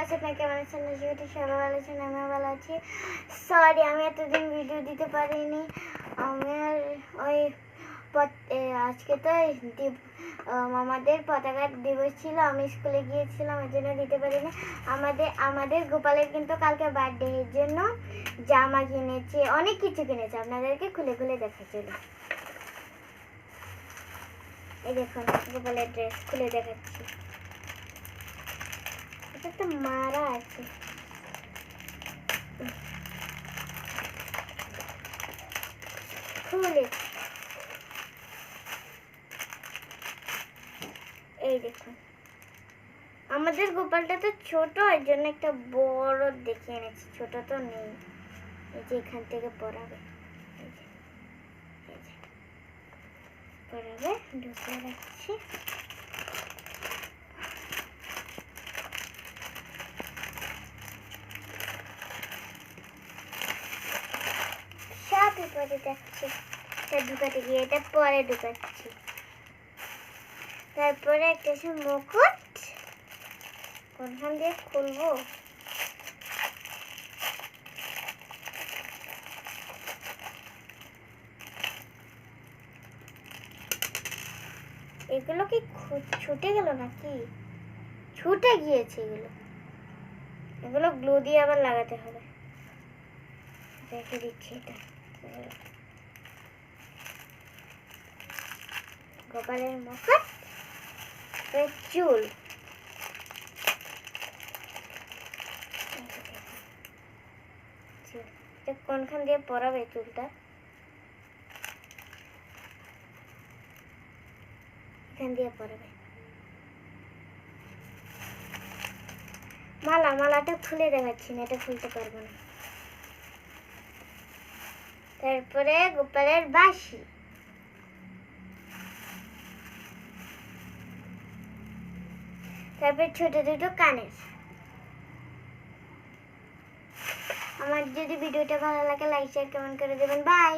গাছ আপনার কেমন আছেন? যেহেতু সবাই ভালো আছেন, আমিও ভালো আছি। সরি আমি এতদিন ভিডিও দিতে পারিনি। আমার ওই আজকে তো আমাদের পতাকা দিবস ছিল, আমি স্কুলে গিয়েছিলাম, ওই জন্য দিতে পারিনি। আমাদের আমাদের গোপালের কিন্তু কালকে বার্থডে এর জন্য জামা কিনেছে, অনেক কিছু কিনেছে। আপনাদেরকে খুলে খুলে দেখা চলো এই দেখুন, গোপালের ড্রেস খুলে দেখাচ্ছি। তো মারা আছে। খুলে। এই দেখুন। আমাদের গোপালটা তো ছোট, এর জন্য একটা বড় দেখে এনেছি। ছোট তো নেই। এই যে এখান থেকে পড়াবে। পড়াবে ঢুকে রাখছি। সবই পরে যাচ্ছি ঢুকাতে গিয়ে এটা পরে ঢুকাচ্ছি। তারপরে একটা আছে মুকুট কোনখান দিয়ে খুলবো? এগুলো কি ছুটে গেল নাকি? ছুটে গিয়েছে এগুলো। এগুলো গ্লু দিয়ে আবার লাগাতে হবে। রেখে দিচ্ছি এটা। গোপালের মুখট চুল। কোনখান দিয়ে পরাবে চুলটা? দিয়ে মালা, মালাটা খুলে দেখাচ্ছি না, এটা খুলতে পারব না। তারপরে গোপালের বাঁশি। তারপরে ছোট দুটো কানের। আমার যদি ভিডিওটা ভালো লাগে লাইক শেয়ার কমেন্ট করে দেবেন। বাই